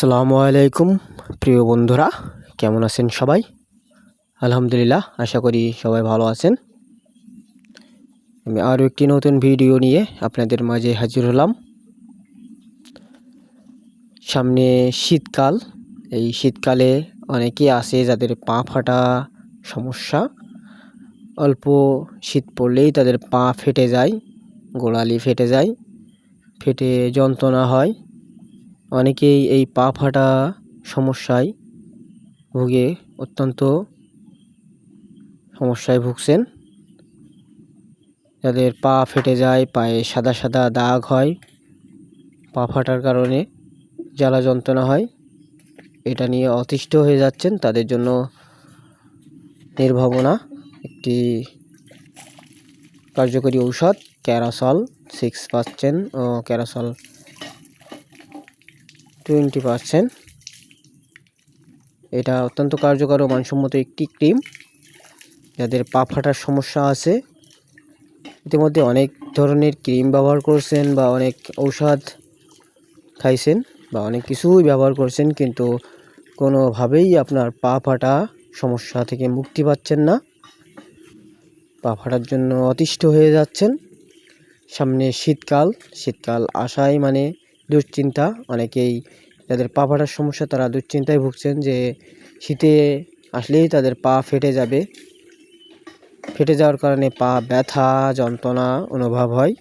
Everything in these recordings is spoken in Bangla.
আসসালামু আলাইকুম, প্রিয় বন্ধুরা, কেমন আছেন সবাই? আলহামদুলিল্লাহ, আশা করি সবাই ভালো আছেন। আমি আরও একটি নতুন ভিডিও নিয়ে আপনাদের মাঝে হাজির হলাম। সামনে শীতকাল, এই শীতকালে অনেকেই আছে যাদের পা ফাটা সমস্যা। অল্প শীত পড়লেই তাদের পা ফেটে যায়, গোড়ালি ফেটে যায়, ফেটে যন্ত্রণা হয়। অনেকেই এই পা ফাটা সমস্যায় ভুগে অত্যন্ত সমস্যায় ভুগছেন। যাদের পা ফেটে যায়, পায়ে সাদা সাদা দাগ হয়, পা ফাটার কারণে জ্বালা যন্ত্রণা হয়। এটা নিয়ে অতিষ্ঠ হয়ে যাচ্ছেন তাদের জন্য নির্ভাবনা। একটি কার্যকরী ঔষধ, ক্যারাসল, সিক্স পার্সেন্ট ও ক্যারাসল টোয়েন্টি পারসেন্ট। এটা অত্যন্ত কার্যকর ও মানসম্মত একটি ক্রিম। যাদের পা ফাটার সমস্যা আছে, ইতিমধ্যে অনেক ধরনের ক্রিম ব্যবহার করছেন বা অনেক ঔষধ খাইছেন বা অনেক কিছুই ব্যবহার করছেন, কিন্তু কোনোভাবেই আপনার পা ফাটা সমস্যা থেকে মুক্তি পাচ্ছেন না। পা ফাটার জন্য অতিষ্ঠ হয়ে যাচ্ছেন। সামনে শীতকাল শীতকাল আসায় মানে দুশ্চিন্তা, অনেকেই যাদের পা ফাটার সমস্যা, তারা দুশ্চিন্তায় ভুগছেন যে শীতে আসলেই তাদের পা ফেটে যাবে। ফেটে যাওয়ার কারণে পা ব্যথা, যন্ত্রণা অনুভব হয়।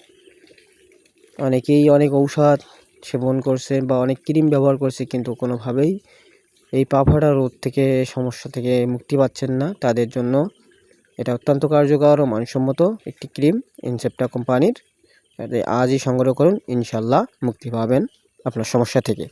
অনেকেই অনেক ঔষধ সেবন করছে বা অনেক ক্রিম ব্যবহার করছে কিন্তু কোনোভাবেই এই পা ফাটা রোগ থেকে, সমস্যা থেকে মুক্তি পাচ্ছেন না। তাদের জন্য এটা অত্যন্ত কার্যকর ও মানসম্মত একটি ক্রিম, ইনসেপ্টা কোম্পানির। আজই সংগ্রহ করুন ইনশাল্লাহ মুক্তি পাবেন আপনার সমস্যা থেকে।